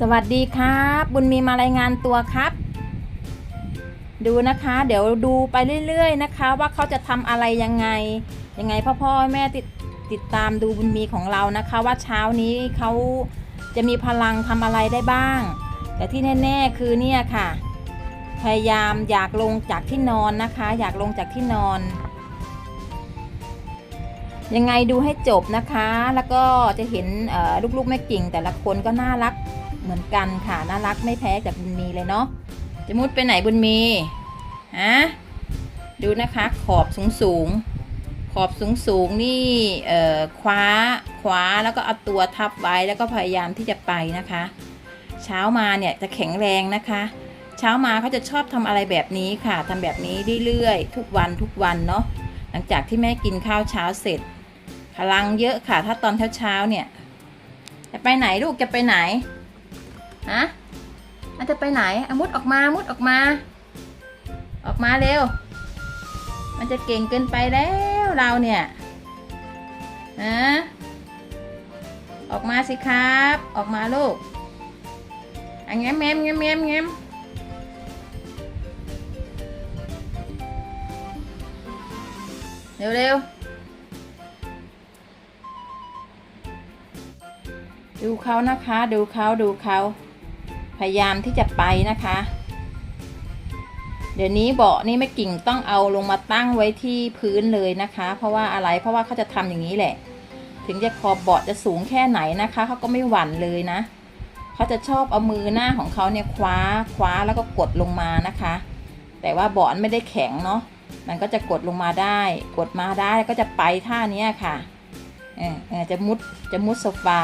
สวัสดีครับ บุญมีมารายงานตัวครับ ดูนะคะ เดี๋ยวดูไปเรื่อยๆนะคะ ว่าเขาจะทำอะไรยังไง ยังไงพ่อพ่อแม่ติดติดตามดูบุญมีของเรานะคะ ว่าเช้านี้เขาจะมีพลังทำอะไรได้บ้าง แต่ที่แน่ๆคือเนี่ยค่ะ พยายามอยากลงจากที่นอนนะคะ อยากลงจากที่นอน ยังไงดูให้จบนะคะ แล้วก็จะเห็นลูกๆแม่กิ่งแต่ละคนก็น่ารัก เหมือนกันค่ะน่ารักไม่แพ้จากบุญมีเลยเนาะจะมุดไปไหนบุญมีฮะดูนะคะขอบสูงสูงขอบสูงสูงนี่เอ่อคว้าคว้าแล้วก็เอาตัวทับไว้แล้วก็พยายามที่จะไปนะคะ เช้ามาเนี่ยจะแข็งแรงนะคะ เช้ามาเขาจะชอบทำอะไรแบบนี้ค่ะทำแบบนี้เรื่อยๆทุกวันทุกวันเนาะหลังจากที่แม่กินข้าวเช้าเสร็จ พลังเยอะค่ะ ถ้าตอนเช้าๆเนี่ยจะไปไหนลูกจะไปไหน ฮะมันจะไปไหนอมุดออกมามุดออกมา ออกมาเร็ว มันจะเก่งเกินไปแล้วเราเนี่ยฮะออกมาสิครับ ออกมาลูกอังแง้มแง้มแง้มแง้มแง้มเร็วเร็วดูเขานะคะ ดูเขาดูเขา พยายามที่จะไปนะคะ เดี๋ยวนี้เบาะนี่ไม่กิ่งต้องเอาลงมาตั้งไว้ที่พื้นเลยนะคะ เพราะว่าอะไรเพราะว่าเขาจะทำอย่างนี้แหละ ถึงจะขอบเบาะจะสูงแค่ไหนนะคะเขาก็ไม่หวั่นเลยนะเขาจะชอบเอามือหน้าของเขาเนี่ยคว้าคว้าแล้วก็กดลงมานะคะ แต่ว่าเบาะไม่ได้แข็งเนาะมันก็จะกดลงมาได้ กดมาได้ก็จะไปท่าเนี้ยค่ะเออเอจะมุดจะมุดโซฟา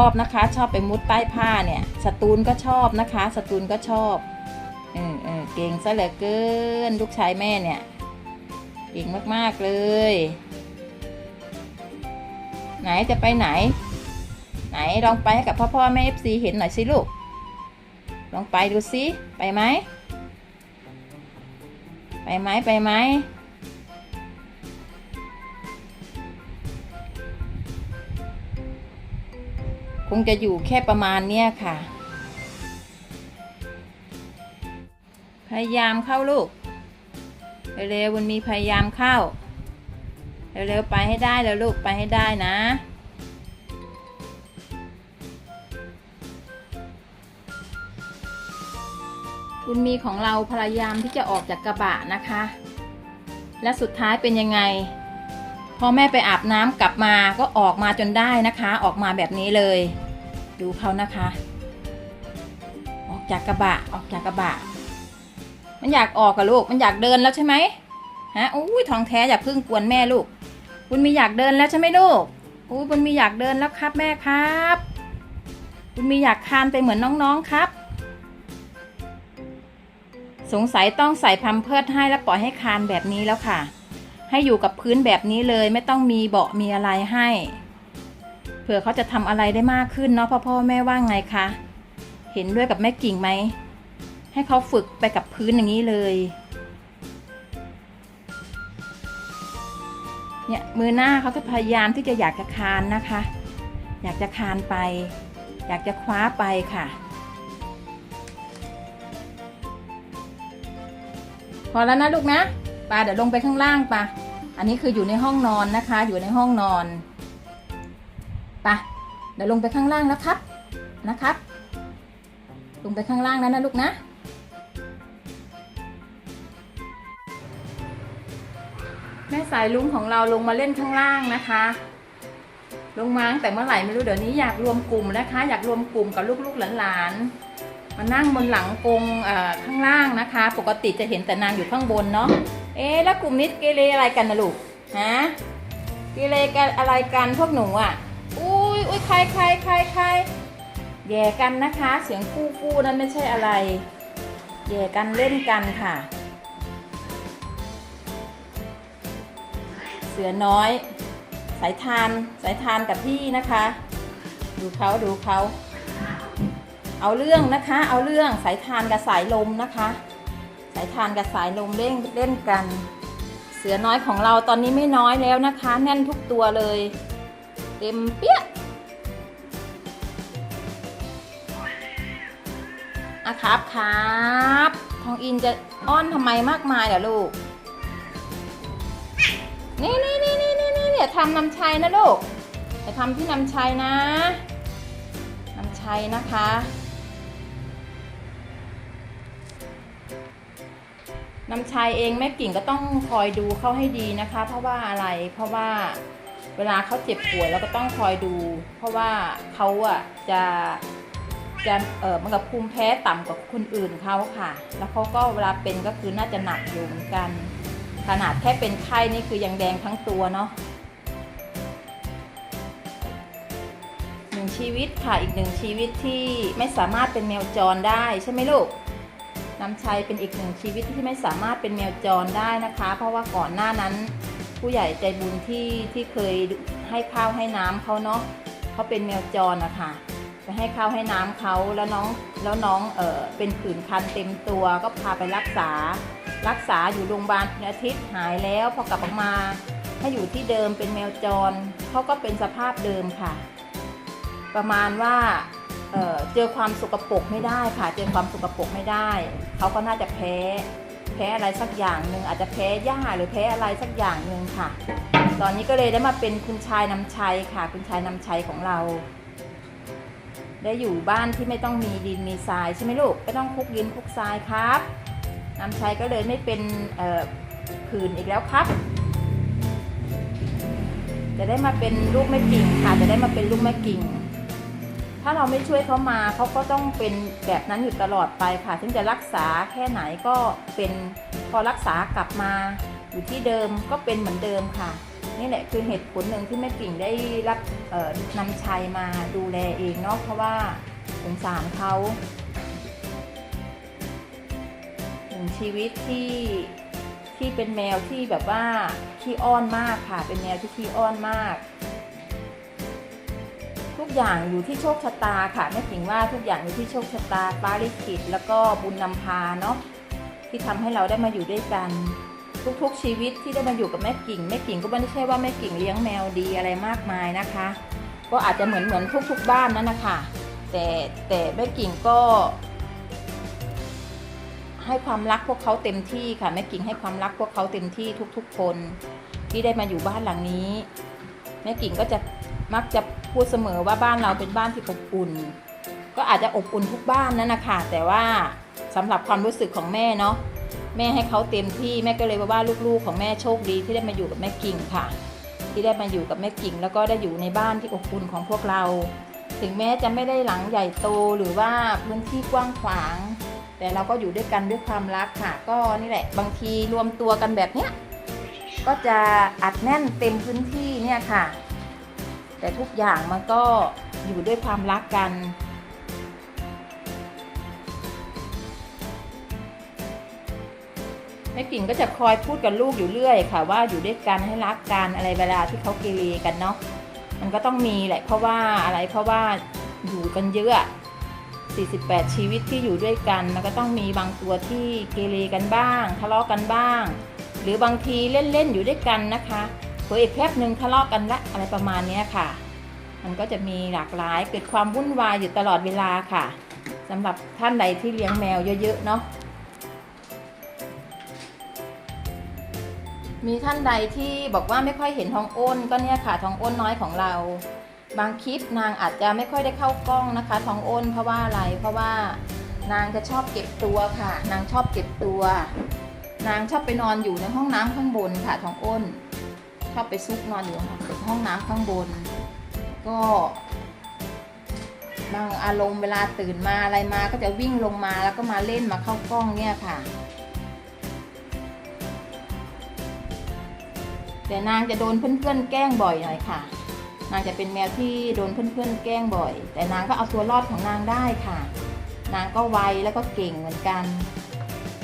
อบนะคะ ชอบไปมุดใต้ผ้าเนี่ยสตูนก็ชอบนะคะสตูนก็ชอบเออเออเก่งซะเหลือเกินลูกชายแม่เนี่ย เก่งมากๆเลย ไหนจะไปไหน ไหนลองไปให้กับพ่อพ่อแม่เอฟซีเห็นหน่อยสิลูก ลองไปดูสิไปไหมไปไหมไปไหม งจะอยู่แค่ประมาณเนี้ยค่ะ พยายามเข้าลูก เร็วๆมันมีพยายามเข้า เร็วๆไปให้ได้แล้วลูกไปให้ได้นะคุณมีของเราพยายามที่จะออกจากกระบะนะคะ และสุดท้ายเป็นยังไง พอแม่ไปอาบน้ำกลับมาก็ออกมาจนได้นะคะ ออกมาแบบนี้เลย ดูเขานะคะ ออกจากกระบะออกจากกระบะ มันอยากออกกับลูก มันอยากเดินแล้วใช่ไหมฮะอุ้ยทองแท้อย่าพึ่งกวนแม่ลูกบุญมีอยากเดินแล้วใช่ไหมลูกอุ้ยบุญมีอยากเดินแล้วครับแม่ครับบุญมีอยากคานไปเหมือนน้องๆครับ สงสัยต้องใส่พัมเพิร์ดให้แล้วปล่อยให้คานแบบนี้แล้วค่ะ ให้อยู่กับพื้นแบบนี้เลยไม่ต้องมีเบาะมีอะไรให้ เผื่อเขาจะทำอะไรได้มากขึ้นเนาะพ่อพ่อแม่ว่าไงคะ เห็นด้วยกับแม่กิ่งไหม ให้เขาฝึกไปกับพื้นอย่างนี้เลย เนี่ยมือหน้าเขาก็พยายามที่จะอยากจะคานนะคะ อยากจะคานไป อยากจะคว้าไปค่ะ พอแล้วนะลูกนะปาเดี๋ยวลงไปข้างล่างปะอันนี้คืออยู่ในห้องนอนนะคะ อยู่ในห้องนอน ปะเดี๋ยวลงไปข้างล่างแล้วครับนะครับ ลงไปข้างล่างแล้วนะลูกนะ แม่สายลุงของเราลงมาเล่นข้างล่างนะคะ ลงมาตั้งแต่เมื่อไหร่ไม่รู้เดี๋ยวนี้อยากรวมกลุ่มนะคะ อยากรวมกลุ่มกับลูกๆหลานๆมานั่งบนหลังกงข้างล่างนะคะ ปกติจะเห็นแต่นางอยู่ข้างบนเนาะเอ๊แล้วกลุ่มนี้เกเรอะไรกันนะลูกฮะเกเรกันอะไรกันพวกหนูอะ อุ้ยใครใครใครใครแย่กันนะคะ เสียงฟู่ฟู่นั่นไม่ใช่อะไร แย่กันเล่นกันค่ะ เสือน้อย สายทานสายทานกับพี่นะคะ ดูเขาดูเขาเอาเรื่องนะคะ เอาเรื่องสายทานกับสายลมนะคะ สายทานกับสายลมเล่นเล่นกัน เสือน้อยของเราตอนนี้ไม่น้อยแล้วนะคะ แน่นทุกตัวเลย เต็มเปี้ย ครับครับทองอินจะอ้อนทำไมมากมายเหรอลูก นี่นี่นี่นี่นี่นี่อย่าทำน้ำชัยนะลูกอย่าทำที่น้ำชัยนะน้ำชัยนะคะน้ำชัยเองแม่กิ่งก็ต้องคอยดูเขาให้ดีนะคะ เพราะว่าอะไรเพราะว่าเวลาเขาเจ็บป่วยเราก็ต้องคอยดู เพราะว่าเขาอะจะ จะเออมันกับภูมิแพ้ต่ำกว่าคนอื่นเขาค่ะ แล้วเขาก็เวลาเป็นก็คือน่าจะหนักอยู่เหมือนกัน ขนาดแค่เป็นไข้นี่คือยังแดงทั้งตัวเนาะหนึ่งชีวิตค่ะอีกหนึ่งชีวิตที่ไม่สามารถเป็นแมวจรได้ใช่ไหมลูกน้ำชัยเป็นอีกหนึ่งชีวิตที่ไม่สามารถเป็นแมวจรได้นะคะ เพราะว่าก่อนหน้านั้น ผู้ใหญ่ใจบุญที่ที่เคยให้ข้าวให้น้ำเขาเนาะเขาเป็นแมวจรนะคะ ไปให้ข้าวให้น้ำเขาแล้วน้องแล้วน้องเออเป็นผื่นคันเต็มตัวก็พาไปรักษา รักษาอยู่โรงพยาบาลเป็นอาทิตย์หายแล้วพอกลับออกมาให้อยู่ที่เดิมเป็นแมวจรเขาก็เป็นสภาพเดิมค่ะ ประมาณว่าเเจอความสกปรกไม่ได้ค่ะ เจอความสกปรกไม่ได้เขาก็น่าจะแพ้ แพ้อะไรสักอย่างหนึ่งอาจจะแพ้หญ้าหรือแพ้อะไรสักอย่างหนึ่งค่ะ ตอนนี้ก็เลยได้มาเป็นคุณชายนำชัยค่ะ คุณชายนำชัยของเรา ได้อยู่บ้านที่ไม่ต้องมีดินมีทรายใช่ไหมลูกไม่ต้องคลุกดินคลุกทรายครับน้ำชัยก็เลยไม่เป็นผื่นอีกแล้วครับ จะได้มาเป็นลูกแม่กิ่งค่ะจะได้มาเป็นลูกแม่กิ่ง ถ้าเราไม่ช่วยเขามาเขาก็ต้องเป็นแบบนั้นอยู่ตลอดไปค่ะถึงจะรักษาแค่ไหนก็เป็นพอรักษากลับมา อยู่ที่เดิมก็เป็นเหมือนเดิมค่ะ นี่แหละคือเหตุผลหนึ่งที่แม่กิ่งได้รับนำชัยมาดูแลเองเนาะเพราะว่าสงสารเขาหนึ่งชีวิตที่ที่เป็นแมวที่แบบว่าขี้อ้อนมากค่ะ เป็นแมวที่ขี้อ้อนมาก ทุกอย่างอยู่ที่โชคชะตาค่ะแม่กิ่งว่าทุกอย่างอยู่ที่โชคชะตาปาริกิตแล้วก็บุญนำพาเนาะที่ทำให้เราได้มาอยู่ด้วยกัน ทุกๆ ชีวิตที่ได้มาอยู่กับแม่กิ่ง แม่กิ่งก็ไม่ได้ใช่ว่าแม่กิ่งเลี้ยงแมวดีอะไรมากมายนะคะ ก็อาจจะเหมือนเหมือนทุก ๆ บ้านนั่นนะคะแต่แต่แม่กิ่งก็ ให้ความรักพวกเขาเต็มที่ค่ะแม่กิ่งให้ความรักพวกเขาเต็มที่ทุก ๆ คนที่ได้มาอยู่บ้านหลังนี้ แม่กิ่งก็จะมักจะพูดเสมอว่าบ้านเราเป็นบ้านที่อบอุ่น ก็อาจจะอบอุ่นทุกบ้านนั่นนะคะแต่ว่าสำหรับความรู้สึกของแม่เนาะ แม่ให้เขาเต็มที่แม่ก็เลยว่าลูกๆ ของแม่โชคดีที่ได้มาอยู่กับแม่กิ่งค่ะ ที่ได้มาอยู่กับแม่กิ่ง แล้วก็ได้อยู่ในบ้านที่อบอุ่นของพวกเรา ถึงแม้จะไม่ได้หลังใหญ่โตหรือว่าพื้นที่กว้างขวาง แต่เราก็อยู่ด้วยกันด้วยความรักค่ะ ก็นี่แหละบางทีรวมตัวกันแบบเนี้ยก็จะอัดแน่นเต็มพื้นที่เนี่ยค่ะ แต่ทุกอย่างมันก็อยู่ด้วยความรักกัน ม่กิ่งก็จะคอยพูดกับลูกอยู่เรื่อยค่ะ ว่าอยู่ด้วยกันให้รักกันอะไรเวลาที่เขาเกเรกันเนาะมันก็ต้องมีแหละเพราะว่าอะไรเพราะว่าอยู่กันเยอะ 48 ชีวิตที่อยู่ด้วยกันมันก็ต้องมีบางตัวที่เกเรกันบ้าง ทะเลาะกันบ้าง หรือบางทีเล่นๆอยู่ด้วยกันนะคะเผออีกแป๊บหนึ่งทะเลาะกันละอะไรประมาณนี้ค่ะ มันก็จะมีหลากหลายเกิดความวุ่นวายอยู่ตลอดเวลาค่ะสำหรับท่านใดที่เลี้ยงแมวเยอะๆเนาะ มีท่านใดที่บอกว่าไม่ค่อยเห็นทองอ้นก็เนี่ยค่ะทองอ้นน้อยของเรา บางคลิปนางอาจจะไม่ค่อยได้เข้ากล้องนะคะ ทองอ้นเพราะว่าอะไรเพราะว่านางจะชอบเก็บตัวค่ะ นางชอบเก็บตัว นางชอบไปนอนอยู่ในห้องน้ำข้างบนค่ะทองอ้น ชอบไปซุกนอนอยู่ห้องน้ำข้างบน ก็บางอารมณ์เวลาตื่นมาอะไรมาก็จะวิ่งลงมาแล้วก็มาเล่นมาเข้ากล้องเนี่ยค่ะ แต่นางจะโดนเพื่อนๆ แกล้งบ่อยหน่อยค่ะ นางจะเป็นแมวที่โดนเพื่อนๆ แกล้งบ่อย แต่นางก็เอาตัวรอดของนางได้ค่ะ นางก็ไวแล้วก็เก่งเหมือนกัน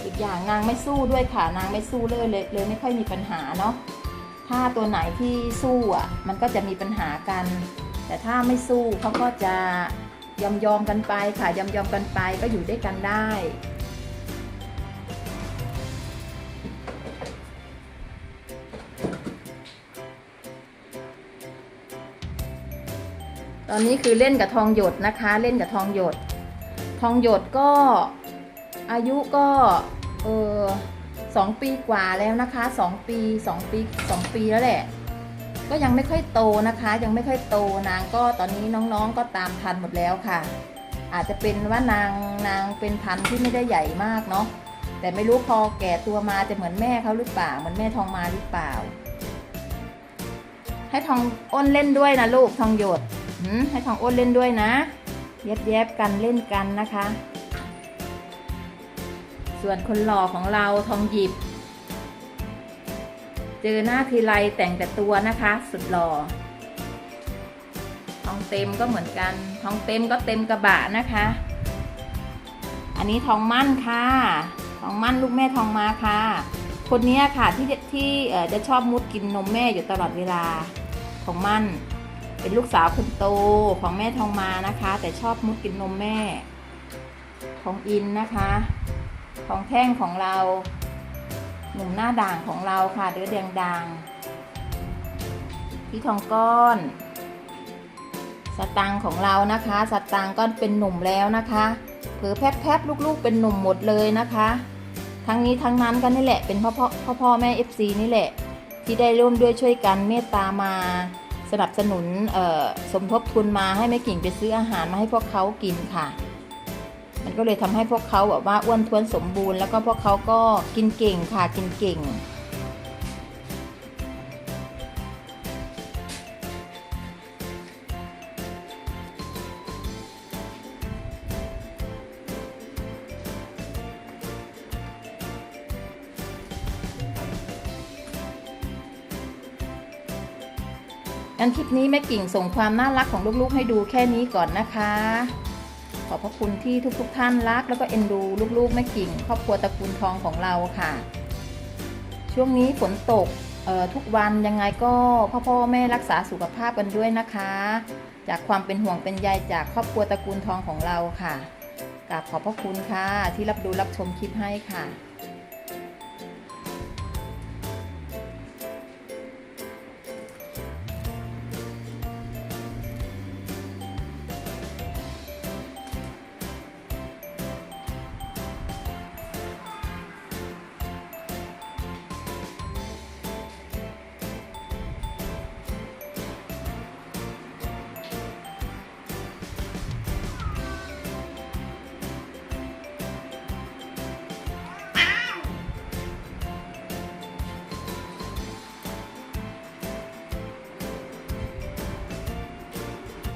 อีกอย่างนางไม่สู้ด้วยค่ะ นางไม่สู้เลยเลยเลยไม่ค่อยมีปัญหาเนาะ ถ้าตัวไหนที่สู้อะมันก็จะมีปัญหากัน แต่ถ้าไม่สู้เขาก็จะยอมยอมๆกันไปค่ะยอมยอมๆกันไปก็อยู่ด้วยกันได้ ตอนนี้คือเล่นกับทองหยดนะคะ เล่นกับทองหยด ทองหยดก็อายุก็เออสองปีกว่าแล้วนะคะสองปีสองปีสองปีแล้วแหละ ก็ยังไม่ค่อยโตนะคะ ยังไม่ค่อยโตนางก็ตอนนี้น้องๆก็ตามทันหมดแล้วค่ะ อาจจะเป็นว่านางนางเป็นพันธุ์ที่ไม่ได้ใหญ่มากเนาะแต่ไม่รู้พอแก่ตัวมาจะเหมือนแม่เขาหรือเปล่าเหมือนแม่ทองมาหรือเปล่า ให้ทองอ้นเล่นด้วยนะลูกทองหยด ให้ทองอ้นเล่นด้วยนะแยบแยบๆกันเล่นกันนะคะ ส่วนคนหล่อของเราทองหยิบ เจอหน้าทีไรแต่งแต่ตัวนะคะ สุดหล่อทองเต็มก็เหมือนกัน ทองเต็มก็เต็มกระบะนะคะ อันนี้ทองมั่นค่ะ ทองมั่นลูกแม่ทองมาค่ะ คนนี้ค่ะที่ที่จะชอบมุดกินนมแม่อยู่ตลอดเวลาทองมั่น เป็นลูกสาวคนโตของแม่ทองมานะคะ แต่ชอบมุดกินนมแม่ทองอินนะคะทองแท่งของเรา หนุ่มหน้าด่างของเราค่ะเดือแดงด่างพี่ทองก้อน สตังของเรานะคะ สตังก็เป็นหนุ่มแล้วนะคะเผลอแพบๆลูกๆ เป็นหนุ่มหมดเลยนะคะ ทั้งนี้ทั้งนั้นก็นี่แหละเป็นพ่อพ่อพ่อพ่อแม่ FC นี่แหละ ที่ได้ร่วมด้วยช่วยกันเมตตามา สนับสนุนสมทบทุนมาให้แม่กิ่งไปซื้ออาหารมาให้พวกเขากินค่ะ มันก็เลยทำให้พวกเขาแบบว่าอ้วนท้วนสมบูรณ์แล้วก็พวกเขาก็กินเก่งค่ะกินเก่ง งั้นคลิปนี้แม่กิ่งส่งความน่ารักของลูกๆ ให้ดูแค่นี้ก่อนนะคะ ขอบพระคุณที่ทุกๆท่านรัก แล้วก็เอ็นดูลูกๆแม่กิ่ง ครอบครัวตระกูลทองของเราค่ะ ช่วงนี้ฝนตกทุกวันยังไงก็พ่อพ่อแม่รักษาสุขภาพกันด้วยนะคะ จากความเป็นห่วงเป็นใยจากครอบครัวตระกูลทองของเราค่ะกราบขอบพระคุณค่ะที่รับดูรับชมคลิปให้ค่ะ